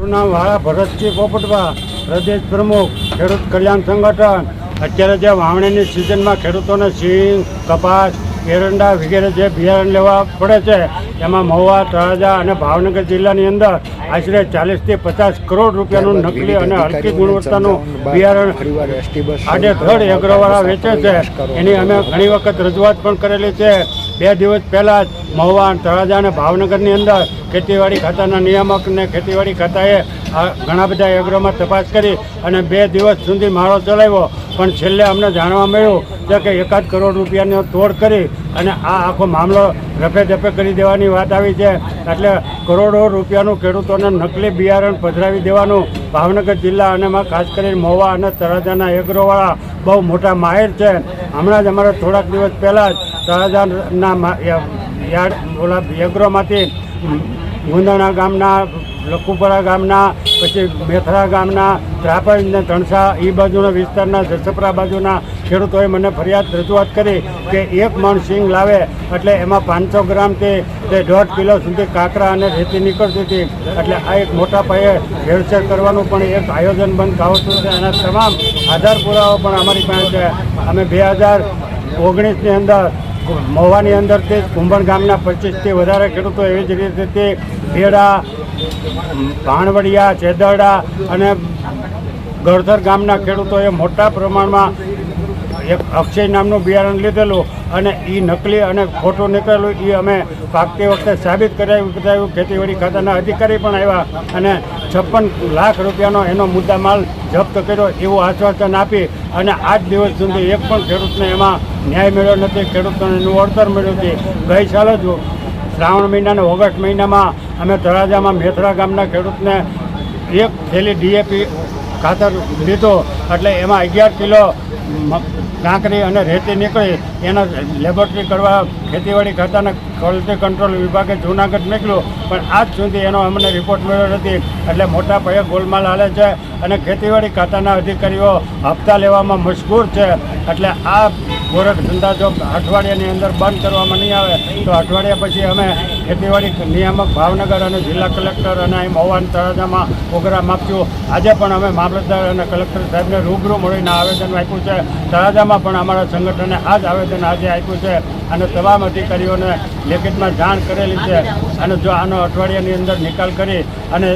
મારું નામ વાળા ભરતસિંહ પોપટભા પ્રદેશ પ્રમુખ ખેડૂત કલ્યાણ સંગઠન. અત્યારે જે વાવણીની સિઝનમાં ખેડૂતોને સિંગ કપાસ એરંડા વગેરે જે બિયારણ લેવા પડે છે એમાં મહુવા તળાજા અને ભાવનગર જિલ્લાની અંદર આશરે ચાલીસથી પચાસ કરોડ રૂપિયાનું નકલી અને હલકી ગુણવત્તાનું બિયારણ આડેધડ એગ્રોવાળા વેચે છે. એની અમે ઘણી વખત રજૂઆત પણ કરેલી છે. બે દિવસ પહેલાં જ મહુવા તળાજા અને ભાવનગરની અંદર ખેતીવાડી ખાતાના નિયામક અને ખેતીવાડી ખાતાએ આ ઘણા બધા એગ્રોમાં તપાસ કરી અને બે દિવસ સુધી માળો ચલાવ્યો. પણ છેલ્લે અમને જાણવા મળ્યું છે કે એકાદ કરોડ રૂપિયાનો તોડ કરી અને આ આખો મામલો રફે દફે કરી દેવાની વાત આવી છે. એટલે કરોડો રૂપિયાનું ખેડૂતોને નકલી બિયારણ પધરાવી દેવાનું ભાવનગર જિલ્લા અને ખાસ કરીને મહુવા અને તળાજાના એગ્રોવાળા બહુ મોટા માહિર છે. હમણાં જ અમારે થોડાક દિવસ પહેલાં જ તળાજાના યાર્ડ, ઓલા યગ્રોમાંથી ગુંદાણા ગામના, લખુપરા ગામના, પછી મેથરા ગામના ત્રાપજ ને તણસા એ બાજુના વિસ્તારના જસપરા બાજુના ખેડૂતોએ મને ફરિયાદ રજૂઆત કરી કે એક મણ સિંગ લાવે એટલે એમાં પાંચસો ગ્રામથી તે દોઢ કિલો સુધી કાંકરા અને રેતી નીકળતી હતી. એટલે આ એક મોટા પાયે હેરસેર કરવાનું પણ એક આયોજન બંધ કાવતું છે એના તમામ આધાર પુરાવો પણ અમારી પાસે છે. અમે બે હજાર ઓગણીસની અંદર મહુવાની અંદર જ કુંભણ ગામના પચીસથી વધારે ખેડૂતો એવી જ રીતે તે ભેડા ભાણવડિયા ચેદરડા અને ગળધર ગામના ખેડૂતોએ મોટા પ્રમાણમાં એક અક્ષય નામનું બિયારણ લીધેલું અને એ નકલી અને ખોટું નીકળેલું એ અમે પાકતી વખતે સાબિત કરાવ્યું કરાવ્યું ખેતીવાડી ખાતાના અધિકારી પણ આવ્યા અને છપ્પન લાખ રૂપિયાનો એનો મુદ્દામાલ જપ્ત કર્યો એવું આશ્વાસન આપી અને આજ દિવસ સુધી એક પણ ખેડૂતને એમાં ન્યાય મળ્યો નથી, ખેડૂતોને એનું વળતર મળ્યું નથી ગઈ સાલે જ શ્રાવણ મહિનાના ઓગસ્ટ મહિનામાં અમે ધરાજામાં મેથરા ગામના ખેડૂતને એક થેલી ડીએપી ખાતર લીધો. એટલે એમાં અગિયાર કિલો કાંકરી અને રેતી નીકળી. એનો લેબોરેટરી કરવા ખેતીવાડી ખાતાના ક્વોલિટી કંટ્રોલ વિભાગે જૂનાગઢ મોકલ્યું. પણ આજ સુધી એનો અમને રિપોર્ટ મળ્યો નથી. એટલે મોટા પાયે ગોલમાલ હાલે છે અને ખેતીવાડી ખાતાના અધિકારીઓ હપ્તા લેવામાં મજબૂર છે. એટલે આ ગોરખ ધંધા જો અઠવાડિયાની અંદર બંધ કરવામાં નહીં આવે, તો અઠવાડિયા પછી અમે ખેતીવાડી નિયામક ભાવનગર અને જિલ્લા કલેક્ટર અને અહીં મવાન તળાજામાં પ્રોગ્રામ આપ્યું આજે પણ અમે મામલતદાર અને કલેક્ટર સાહેબને રૂબરૂ મળીને આવેદન આપ્યું છે. તળાજામાં પણ અમારા સંગઠને આ જ આવેદન આજે આપ્યું છે અને તમામ અધિકારીઓને લેખિતમાં જાણ કરેલી છે. અને જો આનો અઠવાડિયાની અંદર નિકાલ કરી અને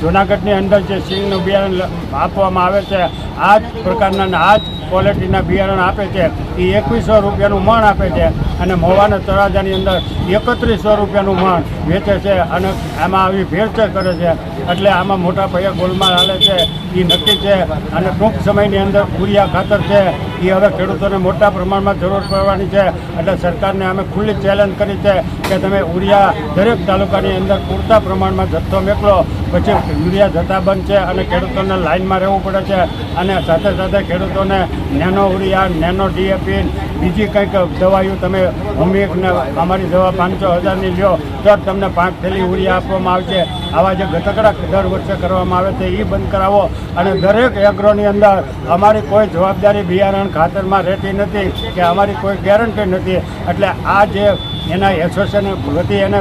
જૂનાગઢની અંદર જે સિંગનું બિયારણ આપવામાં આવે છે, આ જ પ્રકારના આ જ ક્વોલિટીના બિયારણ આપે છે, એ એકવીસો રૂપિયાનું મણ આપે છે અને મોવાના તળાજાની અંદર એકત્રીસો રૂપિયાનું મણ વેચે છે અને એમાં આવી ભેળસેળ કરે છે. એટલે આમાં મોટા પાયે ગોલમાલ હાલે છે એ નક્કી છે. અને ટૂંક સમયની અંદર ઉરિયા ખાતર છે એ હવે ખેડૂતોને મોટા પ્રમાણમાં જરૂર પડવાની છે. એટલે સરકારને અમે ખુલ્લી ચેલેન્જ કરી છે કે તમે ઉરિયા દરેક તાલુકાની અંદર પૂરતા પ્રમાણમાં જથ્થો મેકલો. પછી યુરિયા જથ્થા બંધ છે અને ખેડૂતોને લાઇનમાં રહેવું પડે છે. અને સાથે સાથે ખેડૂતોને નેનો ઉરિયા, નેનો ડીએપી બીજી કંઈક દવાઓ તમે ભૂમિકને અમારી દવા પાંચસો હજારની લ્યો તો જ તમને પાંચ થેલી ઉરિયા આપવામાં આવશે. આવા જે ગતકડા દર વર્ષે કરવામાં આવે છે એ બંધ કરાવો. અને દરેક એગ્રોની અંદર અમારી કોઈ જવાબદારી બિયારણ ખાતરમાં રહેતી નથી કે અમારી કોઈ ગેરંટી નથી. એટલે આ જે એના એસોસિએશન વતી એને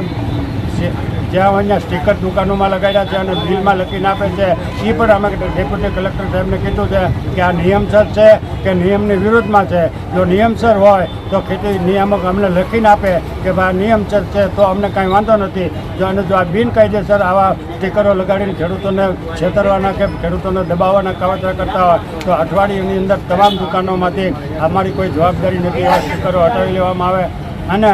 જ્યાં અહીંયા સ્ટીકર દુકાનોમાં લગાડ્યા છે અને બિલમાં લખીને આપે છે. એ પણ અમે ડેપ્યુટી કલેક્ટર સાહેબને કીધું છે કે આ નિયમસર છે કે નિયમની વિરુદ્ધમાં છે. જો નિયમસર હોય તો ખેતી નિયામક અમને લખીને આપે કે આ નિયમસર છે તો અમને કાંઈ વાંધો નથી. જો અને જો આ બિનકાયદેસર આવા સ્ટીકરો લગાડીને ખેડૂતોને છેતરવાના કે ખેડૂતોને દબાવવાના કાવતરા કરતા હોય, તો અઠવાડિયાની અંદર તમામ દુકાનોમાંથી અમારી કોઈ જવાબદારી નથી. એવા સ્ટીકરો હટાવી લેવામાં આવે. અને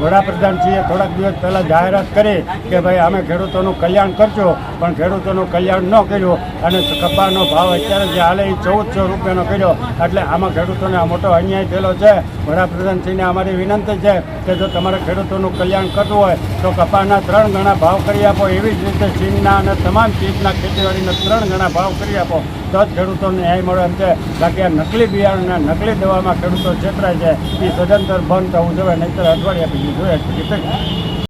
વડાપ્રધાનશ્રીએ થોડાક દિવસ પહેલાં જાહેરાત કરી કે ભાઈ અમે ખેડૂતોનું કલ્યાણ કરજો, પણ ખેડૂતોનું કલ્યાણ ન કર્યું અને કપાનો ભાવ અત્યારે જે હાલે એ ચૌદસો રૂપિયાનો કર્યો. એટલે આમાં ખેડૂતોને આ મોટો અન્યાય થયેલો છે. વડાપ્રધાનશ્રીને અમારી વિનંતી છે કે જો તમારે ખેડૂતોનું કલ્યાણ કરવું હોય, તો કપાના ત્રણ ગણા ભાવ કરી આપો. એવી જ રીતે ચીનના અને તમામ ચીજના ખેતીવાડીના ત્રણ ગણા ભાવ કરી આપો. તો ખેડૂતોને ન્યાય મળે એમ છે. બાકી આ નકલી બિયારણ નકલી દવામાં ખેડૂતો છેતરાય છે. એ સદંતર બંધ થવું જોઈએ, નહીંતર અઠવાડિયા પછી જોઈએ.